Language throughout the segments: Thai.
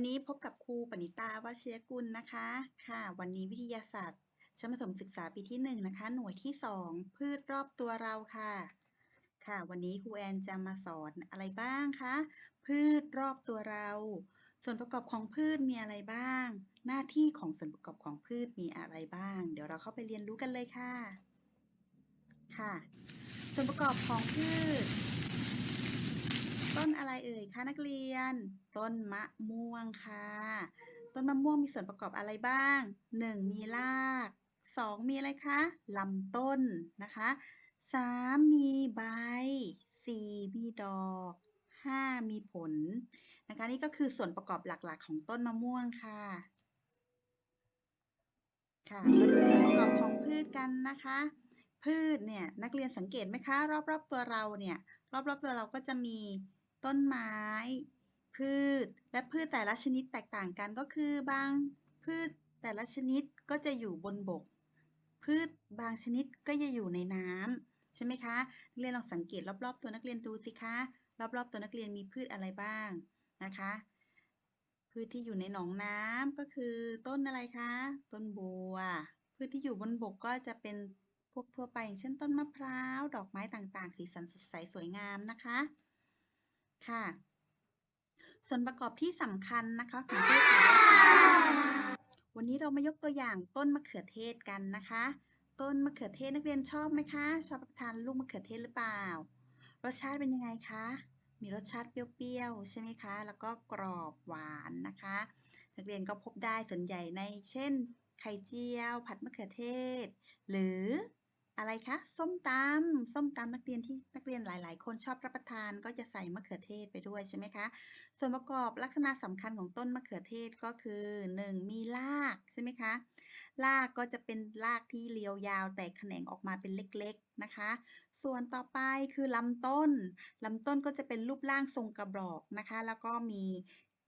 วันนี้พบกับครูปณิตาวชิรกุลนะคะ ค่ะ วันนี้วิทยาศาสตร์ชั้นประถมศึกษาปีที่1นะคะ หน่วยที่ 2 พืชรอบตัวเราค่ะ ค่ะ วันนี้ครูแอนจะมาสอนอะไรบ้างคะ พืชรอบตัวเรา ส่วนประกอบของพืชมีอะไรบ้าง หน้าที่ของส่วนประกอบของพืชมีอะไรบ้าง เดี๋ยวเราเข้าไปเรียนรู้กันเลยค่ะ ค่ะ ส่วนประกอบของพืช ต้นอะไรเอ่ยคะนักเรียน ต้นมะม่วงค่ะ ต้นมะม่วงมีส่วนประกอบอะไรบ้าง 1. มีราก 2. มีอะไรคะลำต้นนะคะ 3. มีใบ 4. มีดอก 5. มีผลนะคะนี่ก็คือส่วนประกอบหลักๆ ของต้นมะม่วงค่ะค่ะมาดูส่วนประกอบของพืชกันนะคะ พืชเนี่ยนักเรียนสังเกตไหมคะ รอบๆตัวเราเนี่ยรอบๆตัวเราก็จะมี ต้นไม้ พืช และพืชแต่ละชนิดแตกต่างกันก็คือบางพืชแต่ละชนิดก็จะอยู่บนบก พืชบางชนิดก็จะอยู่ในน้ำใช่ไหมคะนักเรียนลองสังเกตรอบๆ ตัวนักเรียนดูสิคะรอบๆ ตัวนักเรียนมีพืชอะไรบ้างนะคะ พืชที่อยู่ในหนองน้ำก็คือต้นอะไรคะ ต้นบัว พืชที่อยู่บนบกก็จะเป็นพวกทั่วไปอย่างเช่นต้นมะพร้าว ดอกไม้ต่างๆ สีสันสดใสสวยงามนะคะ ค่ะ ส่วนประกอบที่สำคัญนะคะของพืชแต่ละชนิดวันนี้เรามายกตัวอย่างต้นมะเขือเทศกันนะคะ ต้นมะเขือเทศนักเรียนชอบไหมคะ ชอบรับประทานลูกมะเขือเทศหรือเปล่า รสชาติเป็นยังไงคะ มีรสชาติเปรี้ยวๆใช่ไหมคะ แล้วก็กรอบหวานนะคะ นักเรียนก็พบได้ส่วนใหญ่ในเช่น ไข่เจียว ผัดมะเขือเทศ หรือ อะไรคะ ส้มตำส้มตำนักเรียนที่นักเรียนหลาย ๆ คนชอบรับประทานก็จะใส่มะเขือเทศไปด้วยใช่ไหมคะ ส่วนประกอบลักษณะสำคัญของต้นมะเขือเทศก็คือ 1. มีรากใช่ไหมคะรากก็จะเป็นรากที่เรียวยาวแตกแขนงออกมาเป็นเล็ก ๆ นะคะ ส่วนต่อไปคือลำต้นลำต้นก็จะเป็นรูปร่างทรงกระบอกนะคะ แล้วก็มี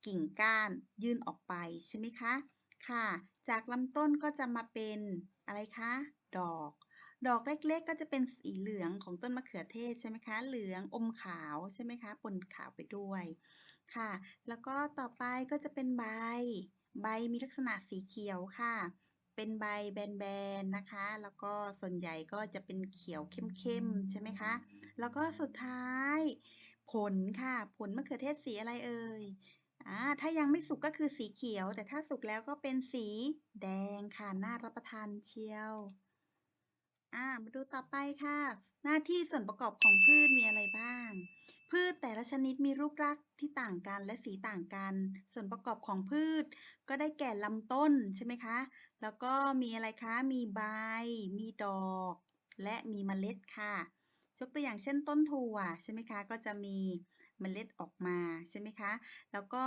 กิ่งก้านยื่นออกไปใช่ไหมคะค่ะ จากลำต้นก็จะมาเป็นอะไรคะ ดอก ดอกเล็กๆ ก็จะเป็นสีเหลืองของต้นมะเขือเทศใช่ไหมคะ เหลืองอมขาวใช่ไหมคะ ปนขาวไปด้วยค่ะ แล้วก็ต่อไปก็จะเป็นใบ ใบมีลักษณะสีเขียวค่ะ เป็นใบแบนๆนะคะ แล้วก็ส่วนใหญ่ก็จะเป็นเขียวเข้มๆใช่ไหมคะ แล้วก็สุดท้าย ผลค่ะ ผลมะเขือเทศสีอะไรเอ่ยอ่าถ้ายังไม่สุกก็คือสีเขียว แต่ถ้าสุกแล้วก็เป็นสีแดงค่ะ น่ารับประทานเชียว อ่า มาดูต่อไปค่ะ หน้าที่ส่วนประกอบของพืชมีอะไรบ้าง พืชแต่ละชนิดมีรูปลักษณ์ที่ต่างกันและสีต่างกัน ส่วนประกอบของพืช ก็ได้แก่ลำต้นใช่ไหมคะ แล้วก็มีอะไรคะ มีใบ มีดอก และมีเมล็ดค่ะ ยกตัวอย่างเช่นต้นถั่วใช่ไหมคะ ก็จะมีเมล็ดออกมาใช่ไหมคะ แล้วก็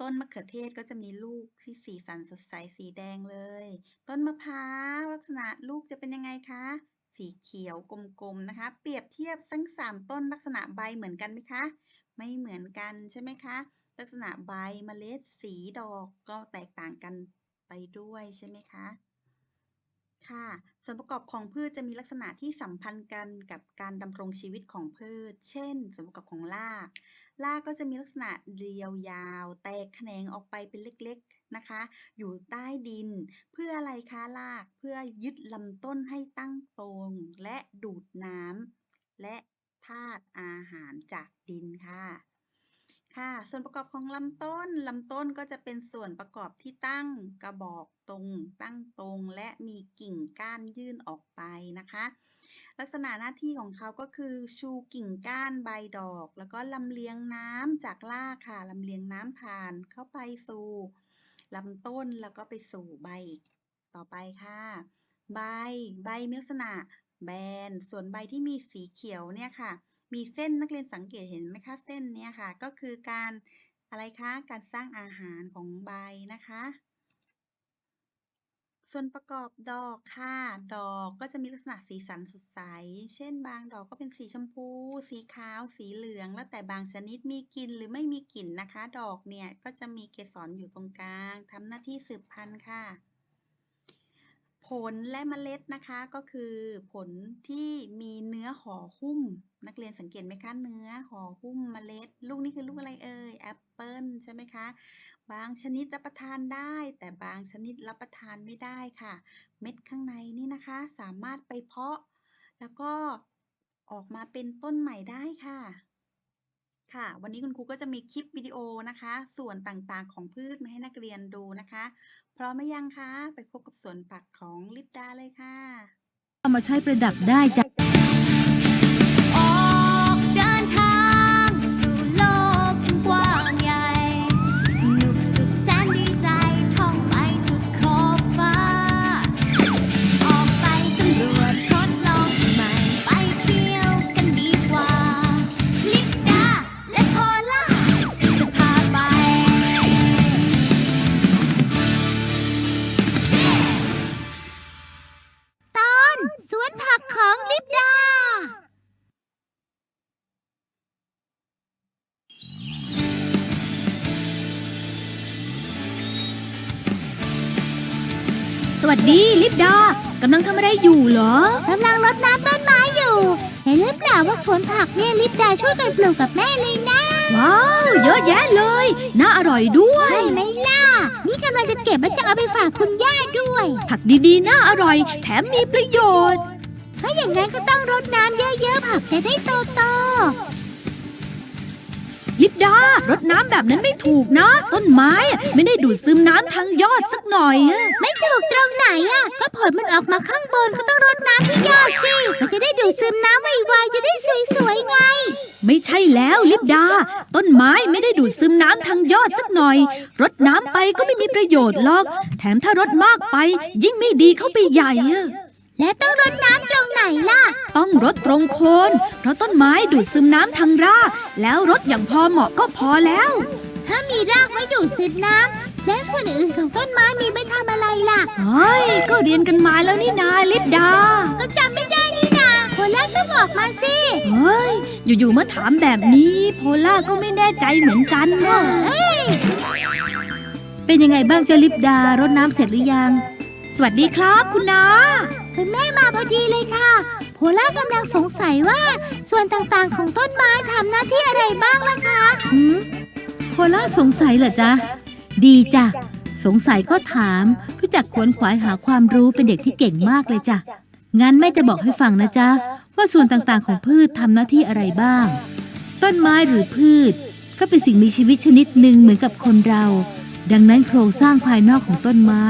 ต้นมะเขือเทศก็จะมีลูกที่สีสันสดใสสีแดงเลย ต้นมะพร้าวลักษณะลูกจะเป็นยังไงคะ สีเขียวกลมๆนะคะ เปรียบเทียบทั้งสามต้นลักษณะใบเหมือนกันไหมคะ ไม่เหมือนกันใช่ไหมคะ ลักษณะใบเมล็ดสีดอกก็แตกต่างกันไปด้วยใช่ไหมคะค่ะส่วนประกอบของพืชจะมีลักษณะที่สัมพันธ์กันกับการดำรงชีวิตของพืช เช่น ส่วนประกอบของราก รากก็จะมีลักษณะเรียวยาว แตกแขนงออกไปเป็นเล็กๆนะคะ อยู่ใต้ดิน เพื่ออะไรคะรากเพื่อยึดลำต้นให้ตั้งตรง และดูดน้ำและธาตุอาหารจากดินค่ะค่ะ ส่วนประกอบของลำต้น ลำต้นก็จะเป็นส่วนประกอบที่ตั้งกระบอกตรง ตั้งตรง และมีกิ่งก้านยื่นออกไปนะคะ ลักษณะหน้าที่ของเขาก็คือชูกิ่งก้านใบดอก แล้วก็ลำเลียงน้ำจากรากค่ะลำเลียงน้ำผ่านเข้าไปสู่ลำต้นแล้วก็ไปสู่ใบต่อไปค่ะ ใบใบมีลักษณะแบน ส่วนใบที่มีสีเขียวเนี่ยค่ะ มีเส้นนักเรียนสังเกตเห็นไหมคะเส้นเนี้ยค่ะ ก็คือการอะไรคะ การสร้างอาหารของใบนะคะ ส่วนประกอบดอกค่ะ ดอกก็จะมีลักษณะสีสันสดใส เช่น บางดอกก็เป็นสีชมพู สีขาว สีเหลือง แล้วแต่บางชนิดมีกลิ่นหรือไม่มีกลิ่นนะคะ ดอกเนี่ยก็จะมีเกสรอยู่ตรงกลางทำหน้าที่สืบพันธุ์ค่ะ ผลและเมล็ดนะคะก็คือผลที่มีเนื้อห่อหุ้ม นักเรียนสังเกตไหมคะเนื้อห่อหุ้มเมล็ด ลูกนี้คือลูกอะไรเอ่ยแอปเปิลใช่ไหมคะ บางชนิดรับประทานได้ แต่บางชนิดรับประทานไม่ได้ค่ะ เม็ดข้างในนี่นะคะ สามารถไปเพาะ แล้วก็ออกมาเป็นต้นใหม่ได้ค่ะ ค่ะ วันนี้คุณครูก็จะมีคลิปวิดีโอนะคะ ส่วนต่างๆของพืชมาให้นักเรียนดูนะคะ พร้อมไหมยังคะ ไปพบกับสวนผักของลิปดาเลยค่ะ เอามาใช้ประดับได้จ้ะ สวัสดีลิปดากำลังทำอะไรอยู่เหรอกำลังรดน้ำต้นไม้อยู่ เห็นหรือเปล่าว่าสวนผักเนี่ยลิปดาช่วยกันปลูกกับแม่เลยนะ ว้าว เยอะแยะเลย น่าอร่อยด้วย ใช่ไหมล่ะ นี่กำลังจะเก็บแล้วจะเอาไปฝากคุณย่าด้วย ผักดีๆ น่าอร่อย แถมมีประโยชน์ ถ้าอย่างนั้นก็ต้องรดน้ำเยอะๆผักจะได้โตลิปดา รดน้ำแบบนั้นไม่ถูกนะ ต้นไม้อะไม่ได้ดูดซึมน้ำทางยอดสักหน่อยอะๆไม่ถูกตรงไหนอะ ก็ผลมันออกมาข้างบนก็ต้องรดน้ำที่ยอดสิ มันจะได้ดูดซึมน้ำไวๆจะได้สวยๆไง ไม่ใช่แล้วลิปดา ต้นไม้ไม่ได้ดูดซึมน้ำทางยอดสักหน่อย รดน้ำไปก็ไม่มีประโยชน์หรอก แถมถ้ารดมากไป ยิ่งไม่ดีเข้าไปใหญ่อะ และต้องรดน้ำตรงไหนล่ะ ต้องรดตรงโคน เพราะต้นไม้ดูดซึมน้ำทางราก แล้วรดอย่างพอเหมาะก็พอแล้ว ถ้ามีรากไว้ดูดซึมน้ำแล้วส่วนอื่นของต้นไม้มีไว้ทำอะไรล่ะ เฮ้ย ก็เรียนกันมาแล้วนี่นาลิปดา ก็จำไม่ได้นี่นาโคนแรกก็บอกมาสิ เฮ้ย อยู่ๆมาถามแบบนี้ โพล่าก็ไม่แน่ใจเหมือนกันนะเป็นยังไงบ้างเจ้าลิปดารดน้ำเสร็จหรือยัง สวัสดีครับคุณนา คุณแม่มาพอดีเลยค่ะโพล่ากำลังสงสัยว่าส่วนต่างๆของต้นไม้ทำหน้าที่อะไรบ้างล่ะคะหืมโพล่าสงสัยเหรอจ๊ะ ดีจ้ะ สงสัยก็ถาม รู้จักขวนขวายหาความรู้เป็นเด็กที่เก่งมากเลยจ้ะ งั้นแม่จะบอกให้ฟังนะจ๊ะ ว่าส่วนต่างๆของพืชทำหน้าที่อะไรบ้าง ต้นไม้หรือพืช ก็เป็นสิ่งมีชีวิตชนิดหนึ่งเหมือนกับคนเรา ดังนั้นโครงสร้างภายนอกของต้นไม้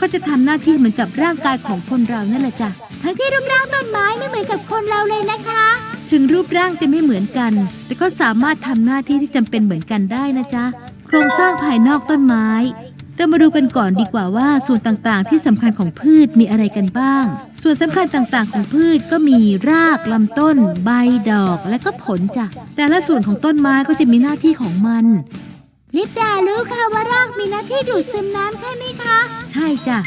ก็จะทำหน้าที่เหมือนกับร่างกายของคนเรานั่นแหละจ้ะทั้งที่รูปร่างต้นไม้ไม่เหมือนกับคนเราเลยนะคะ ถึงรูปร่างจะไม่เหมือนกัน แต่ก็สามารถทำหน้าที่ที่จำเป็นเหมือนกันได้นะจ๊ะโครงสร้างภายนอกต้นไม้เรามาดูกันก่อนดีกว่าว่าส่วนต่างๆ ที่สำคัญของพืชมีอะไรกันบ้าง ส่วนสำคัญต่างๆ ของพืชก็มีรากลำต้น ใบดอกและก็ผลจ้ะแต่ละส่วนของต้นไม้ก็จะมีหน้าที่ของมัน ลิปดารู้ค่ะว่ารากมีหน้าที่ดูดซึมน้ำใช่ไหมคะ ใช่จ้ะ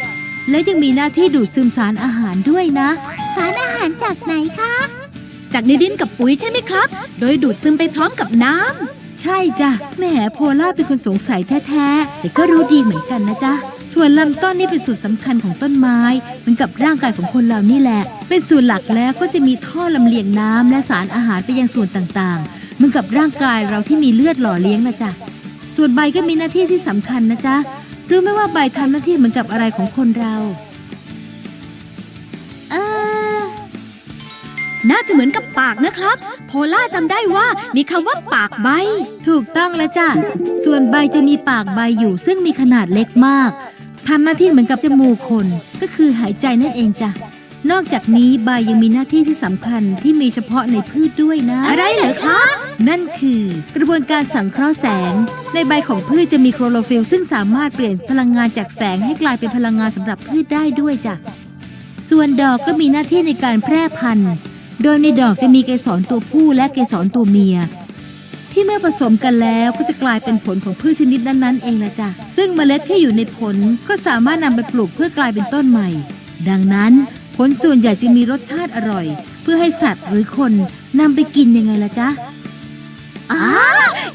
และยังมีหน้าที่ดูดซึมสารอาหารด้วยนะ สารอาหารจากไหนคะ จากในดินกับปุ๋ยใช่ไหมครับ โดยดูดซึมไปพร้อมกับน้ำ ใช่จ้ะแหมโพล่าเป็นคนสงสัยแท้ๆ แต่ก็รู้ดีเหมือนกันนะจ๊ะ ส่วนลำต้นนี่เป็นส่วนสำคัญของต้นไม้ เหมือนกับร่างกายของคนเรานี่แหละ เป็นส่วนหลักแล้วก็จะมีท่อลำเลียงน้ำและสารอาหารไปยังส่วนต่างๆ เหมือนกับร่างกายเราที่มีเลือดหล่อเลี้ยงนะจ๊ะ ส่วนใบก็มีหน้าที่ที่สำคัญนะจ๊ะ รู้ไหมว่าใบทำหน้าที่เหมือนกับอะไรของคนเรา เออ น่าจะเหมือนกับปากนะครับ โพล่าจำได้ว่ามีคำว่าปากใบ ถูกต้องแล้วจ้ะ ส่วนใบจะมีปากใบอยู่ซึ่งมีขนาดเล็กมากทำหน้าที่เหมือนกับจมูกคน ก็คือหายใจนั่นเองจ้ะ นอกจากนี้ใบยังมีหน้าที่ที่สำคัญที่มีเฉพาะในพืชด้วยนะ อะไรเหรอคะ นั่นคือกระบวนการสังเคราะห์แสง ในใบของพืชจะมีโคลอโรฟิลล์ซึ่งสามารถเปลี่ยนพลังงานจากแสงให้กลายเป็นพลังงานสำหรับพืชได้ด้วยจ้ะส่วนดอกก็มีหน้าที่ในการแพร่พันธุ์ โดยในดอกจะมีเกสรตัวผู้และเกสรตัวเมีย ที่เมื่อผสมกันแล้วก็จะกลายเป็นผลของพืชชนิดนั้นๆเองละจ้ะซึ่งเมล็ดที่อยู่ในผลก็สามารถนำไปปลูกเพื่อกลายเป็นต้นใหม่ ดังนั้นผลส่วนใหญ่จะมีรสชาติอร่อย เพื่อให้สัตว์หรือคนนำไปกินยังไงละจ๊ะ อ๋อ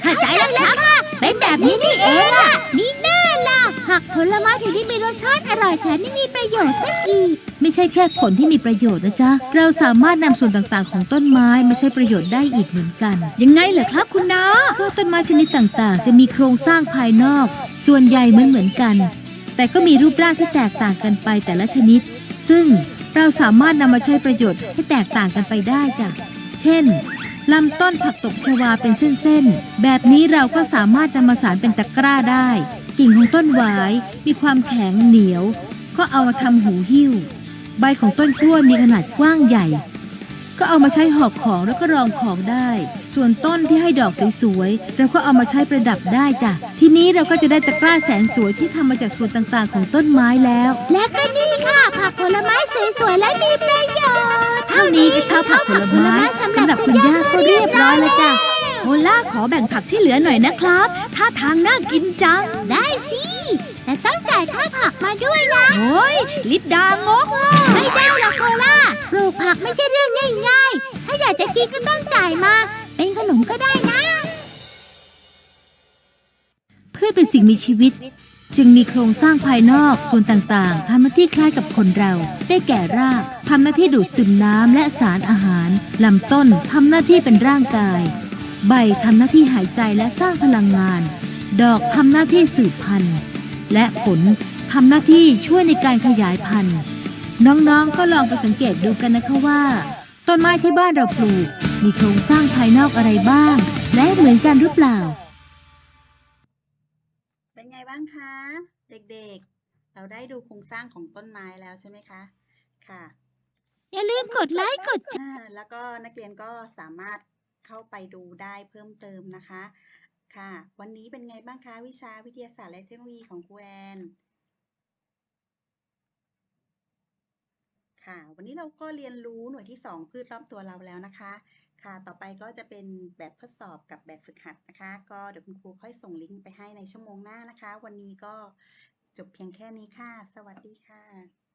เข้าใจแล้วค่ะเป็นแบบนี้นี่เองอะมีหน้าล่ะผักผลไม้ถึงได้มีรสชาติอร่อยแถมยังมีประโยชน์ซะอีก ไม่ใช่แค่ผลที่มีประโยชน์นะจ๊ะ เราสามารถนำส่วนต่างๆ ของต้นไม้มาใช้ประโยชน์ได้อีกเหมือนกัน ยังไงเหรอครับคุณน้าเพราะต้นไม้ชนิดต่างๆ จะมีโครงสร้างภายนอก ส่วนใหญ่เหมือนเหมือนกัน แต่ก็มีรูปร่างที่แตกต่างกันไปแต่ละชนิด ซึ่งเราสามารถนำมาใช้ประโยชน์ให้แตกต่างกันไปได้จ้ะ เช่น ลำต้นผักตบชวาเป็นเส้นๆ แบบนี้เราก็สามารถนำมาสารเป็นตะกร้าได้ กิ่งของต้นหวายมีความแข็งเหนียว ก็เอามาทำหูหิ้ว ใบของต้นกล้วยมีขนาดกว้างใหญ่ ก็เอามาใช้หอกของแล้วก็รองของได้ ส่วนต้นที่ให้ดอกสวยๆเราก็เอามาใช้ประดับได้จ้ะ ทีนี้เราก็จะได้ตะกร้าแสนสวยที่ทำมาจากส่วนต่างๆ ของต้นไม้แล้ว และก็นี่ค่ะผักผลไม้สวยๆและมีประโยชน์เท่านี้ก็เช่าผักผลไม้สำหรับคุณย่าก็เรียบร้อยแล้วจ้ะโอล่าขอแบ่งผักที่เหลือหน่อยนะครับถ้าทางน่ากินจัง ได้สิ แต่ต้องจ่ายค่าผักมาด้วยนะ โอ้ยลิปดางกอะไม่ได้หรอกโคล่าปลูกผักไม่ใช่เรื่องง่ายๆ ถ้าอยากจะกินก็ต้องจ่ายมา เป็นขนมก็ได้นะ พืชเป็นสิ่งมีชีวิต จึงมีโครงสร้างภายนอกส่วนต่างๆทำหน้าที่คล้ายกับคนเรา ได้แก่รากทำหน้าที่ดูดซึมน้ำและสารอาหารลำต้นทำหน้าที่เป็นร่างกาย ใบทำหน้าที่หายใจและสร้างพลังงาน ดอกทำหน้าที่สืบพันธุ์ และผลทำหน้าที่ช่วยในการขยายพันธุ์ น้องๆก็ลองไปสังเกตดูกันนะคะว่า ต้นไม้ที่บ้านเราปลูก มีโครงสร้างภายนอกอะไรบ้าง และเหมือนกันหรือเปล่า เป็นไงบ้างคะ เด็กๆ เราได้ดูโครงสร้างของต้นไม้แล้วใช่ไหมคะ ค่ะ อย่าลืมกดไลค์กดอ่าแล้วก็นักเรียนก็สามารถเข้าไปดูได้เพิ่มเติมนะคะ ค่ะ วันนี้เป็นไงบ้างคะ วิชาวิทยาศาสตร์และเทคโนโลยีของครูแอนค่ะวันนี้เราก็เรียนรู้หน่วยที่ 2 พืชรอบตัวเราแล้วนะคะ ค่ะ ต่อไปก็จะเป็นแบบทดสอบกับแบบฝึกหัดนะคะ ก็เดี๋ยวคุณครูค่อยส่งลิงก์ไปให้ในชั่วโมงหน้านะคะ วันนี้ก็จบเพียงแค่นี้ค่ะ สวัสดีค่ะ